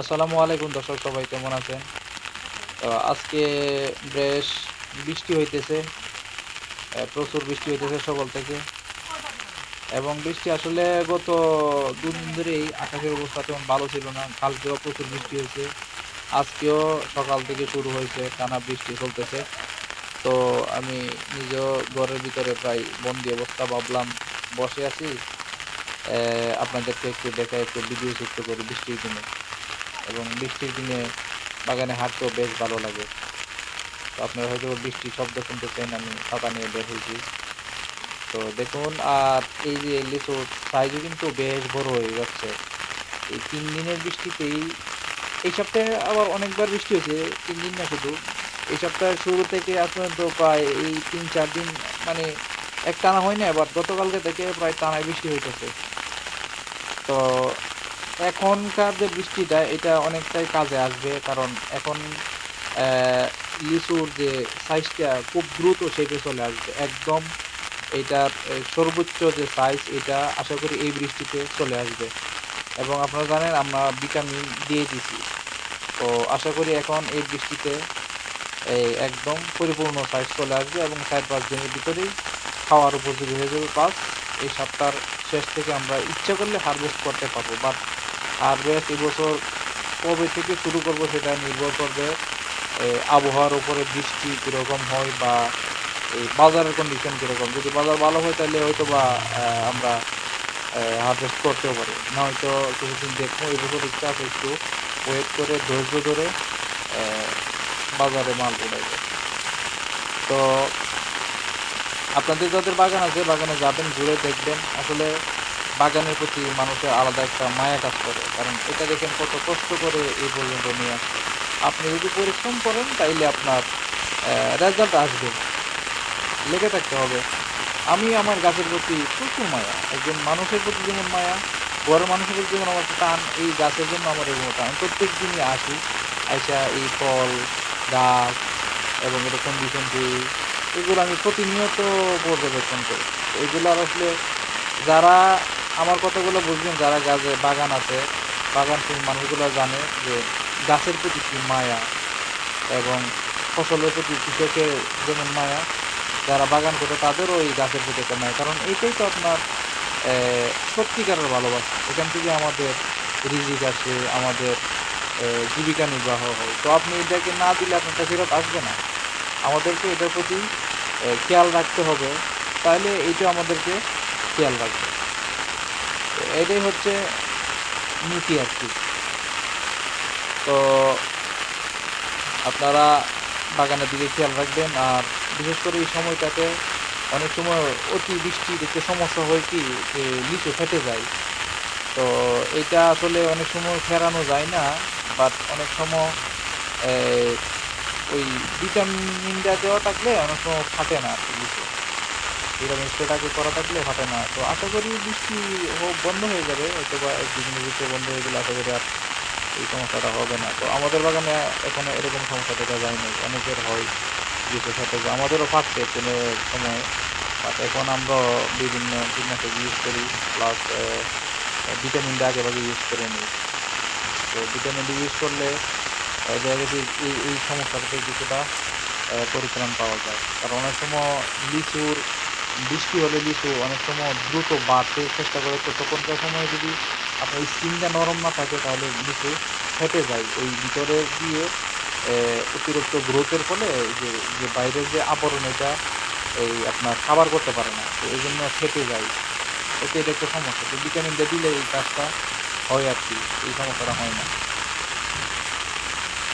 আসসালামু আলাইকুম দর্শক, সবাই কেমন আছেন? আজকে বেশ বৃষ্টি হইতেছে প্রচুর বৃষ্টি হইতেছে সকাল থেকে। এবং বৃষ্টি আসলে গত দুদিন ধরেই আকাশের অবস্থা তেমন ভালো ছিল না, কালকেও প্রচুর বৃষ্টি হয়েছে। আজকেও সকাল থেকে শুরু হয়েছে, টানা বৃষ্টি চলতেছে। তো আমি নিজেও ঘরের ভিতরে প্রায় বন্দি অবস্থা ভাবলাম, বসে আছি। আপনাদেরকে একটু দেখা একটু ভিডিও চিত্র করি বৃষ্টির দিনে। এবং বৃষ্টির দিনে বাগানে হাঁটতেও বেশ ভালো লাগে। তো আপনারা হয়তো বৃষ্টির শব্দ শুনতেছেন আমি ছাতা নিয়ে বের হয়েছি। তো দেখুন, আর এই যে লিচুর সাইজও কিন্তু বেশ বড় হয়ে যাচ্ছে। এই তিন দিনের বৃষ্টিতেই, এই সপ্তাহে আবার অনেকবার বৃষ্টি হয়েছে, তিন দিন না শুধু। এই সপ্তাহের শুরু থেকে আজ পর্যন্ত প্রায় এই তিন চার দিন মানে এক টানা হয় না এবার গতকালকে থেকে প্রায় টানায় বৃষ্টি হইতেছে। তো এখনকার যে বৃষ্টিটা, এটা অনেকটাই কাজে আসবে। কারণ এখন লিচুর যে সাইজটা খুব দ্রুত শেপে চলে আসবে। একদম এটার সর্বোচ্চ যে সাইজ এটা আশা করি এই বৃষ্টিতে চলে আসবে। এবং আপনারা জানেন, আমরা ভিটামিন দিয়ে দিছি। তো আশা করি এখন এই বৃষ্টিতে একদম পরিপূর্ণ সাইজ চলে আসবে এবং চার পাঁচ দিনের ভিতরেই খাওয়ার উপযোগী হয়ে যাবে। পাস এই সপ্তাহের শেষ থেকে আমরা ইচ্ছা করলে হারভেস্ট করতে পারব। বাট হারভেস্ট এবছর কবে থেকে শুরু করব সেটা নির্ভর করবে আবহাওয়ার উপরে বৃষ্টি কীরকম হয় বা এই বাজারের কন্ডিশন কীরকম। যদি বাজার ভালো হয় তাহলে হয়তো বা আমরা হারভেস্ট করতেও পারি। না হয়তো কিছুদিন দেখব এবছর ইচ্ছা আছে একটু। ওয়েট করে, ধৈর্য ধরে বাজারে মাল উঠাইবে তো আপনাদের যাদের বাগান আছে, বাগানে যাবেন, ঘুরে দেখবেন। আসলে বাগানের প্রতি মানুষের আলাদা একটা মায়া কাজ করে। কারণ এটা দেখেন কত কষ্ট করে এই পর্যন্ত নিয়ে আসছে। আপনি যদি পরিশ্রম করেন, তাইলে আপনার রেজাল্ট আসবে। লেগে থাকতে হবে। আমি আমার গাছের প্রতি প্রচুর মায়া। একজন মানুষের প্রতি যেমন মায়া ঘরের মানুষের প্রতি যেমন আমার টান, এই গাছের জন্য আমার এরকম টান। প্রত্যেক দিনই আসি, আইসা এই ফল, গাছ এবং এটা কন্ডিশন দিই এগুলো আমি প্রতিনিয়ত পর্যবেক্ষণ করি। এগুলো আসলে যারা আমার কতগুলো বুঝবেন যারা গাছে বাগান আছে, বাগান মানুষগুলো জানে যে গাছের প্রতি কি মায়া এবং ফসলের প্রতি কৃষকের যেমন মায়া, যারা বাগান করে তাদেরও ওই গাছের প্রতি একটা মায়া। কারণ এইটাই তো আপনার সত্যিকারের ভালোবাসা। এখান থেকে আমাদের রিজিক আসে, আমাদের জীবিকা নির্বাহ হয়। তো আপনি এটাকে না দিলে আপনারটা ফেরত আসবে না। আমাদেরকে এটার প্রতি খেয়াল রাখতে হবে। তাহলে এইটা আমাদেরকে খেয়াল রাখবে। এটাই হচ্ছে নীতি আর কি। তো আপনারা বাগানের দিকে খেয়াল রাখবেন, আর বিশেষ করে এই সময়টাতে অনেক সময় অতি বৃষ্টি দেখতে সমস্যা হয় কি, যে লিচু ফেটে যায়। তো এটা আসলে অনেক সময় ফেরানো যায় না বাট অনেক সময় ওই ভিটামিনটা দেওয়া থাকলে অনেক সময় ফাটে না আর লিচু ভিটামিন স্প্রেটাকে করা থাকলে ফাটে না। তো আশা করি বৃষ্টি হোক, বন্ধ হয়ে যাবে হয়তো বা এক দুদিনের ভিতরে বন্ধ হয়ে গেলে আশা করি আর এই সমস্যাটা হবে না। তো আমাদের বাগানে এখনও এরকম সমস্যা দেখা যায় না অনেকের হয় লিচু সাথে। আমাদেরও ফাটছে কোনো সময়। বাট এখন আমরা বিভিন্ন কীটনাশক ইউজ করি প্লাস ভিটামিন ডি আগে ভাগে ইউজ করে নিই। তো ভিটামিন ডি ইউজ করলে দেখা গেছে এই এই সমস্যাটা থেকে কিছুটা পরিত্রাণ পাওয়া যায়। কারণ অনেক সময় লিচুর বৃষ্টি হলে লিচু অনেক সময় দ্রুত বাড়তে চেষ্টা করে। তো তখনকার সময় যদি আপনার স্কিনটা নরম না থাকে, তাহলে লিচু ফেটে যায়। ওই ভিতরে দিয়ে অতিরিক্ত গ্রোথের ফলে যে যে বাইরের যে আবরণ, এটা এই আপনার খাবার করতে পারে না। তো এই জন্য ফেটে যায়। ওকে এটা একটা সমস্যা। তো ভিটামিন ডি দিলে এই কাজটা হয় আর কি। এই সমস্যাটা হয় না।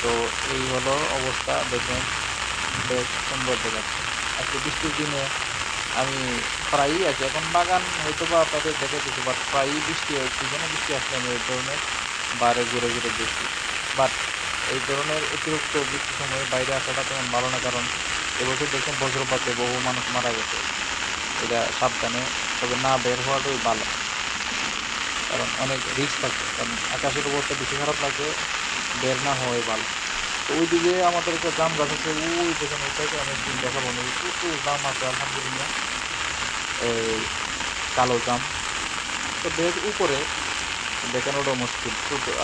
তো এই হলো অবস্থা। দেখেন, বেশ সুন্দর দেখাচ্ছে। আজকে বৃষ্টির দিনে আমি প্রায়ই আছি। এখন বাগান হয়তো বা আপনাদের দেখে দিচ্ছি বাট প্রায়ই বৃষ্টি হয় যেন বৃষ্টি আসলে আমি এই ধরনের বাইরে ঘুরে ঘুরে দেখি। বাট এই ধরনের অতিরিক্ত বৃষ্টির সময় বাইরে আসাটা তেমন ভালো না, কারণ এবছর দেখছেন বজ্রপাতে বহু মানুষ মারা গেছে। এটা সাবধানে, তবে না বের হওয়াটাই ভালো। কারণ অনেক রিস্ক থাকে, কারণ আকাশের অবস্থা বেশি খারাপ লাগে বের না হওয়াই ভালো। তো ওইদিকে আমাদের একটা জাম গাছ আছে, ওই দেখেন ওইটাকে অনেক দিন দেখাবো না। প্রচুর জাম আছে, আলহামদুলিল্লাহ। এই কালো জাম। তো বেশ উপরে দেখানোটা মুশকিল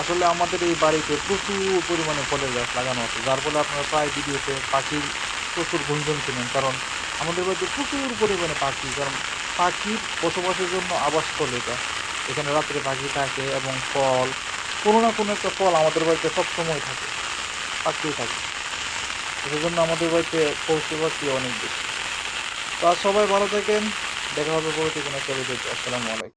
আসলে আমাদের এই বাড়িতে প্রচুর পরিমাণে ফলের গাছ লাগানো আছে, যার ফলে আপনারা প্রায় ভিডিওতে পাখির প্রচুর গুঞ্জন শুনেন, কারণ আমাদের বাড়িতে প্রচুর পরিমাণে পাখি, কারণ পাখির বসবাসের জন্য আবাসস্থল এটা। এখানে রাত্রে পাখি থাকে এবং ফল, কোনো না কোনো একটা ফল আমাদের বাড়িতে সবসময় থাকে। পাখিও থাকে। সেজন্য আমাদের বাড়িতে পৌঁছতে পাখি অনেক বেশি। তো আর সবাই ভালো থাকেন। দেখা হবে পরবর্তী কোনো চলে আসসালামু আলাইকুম।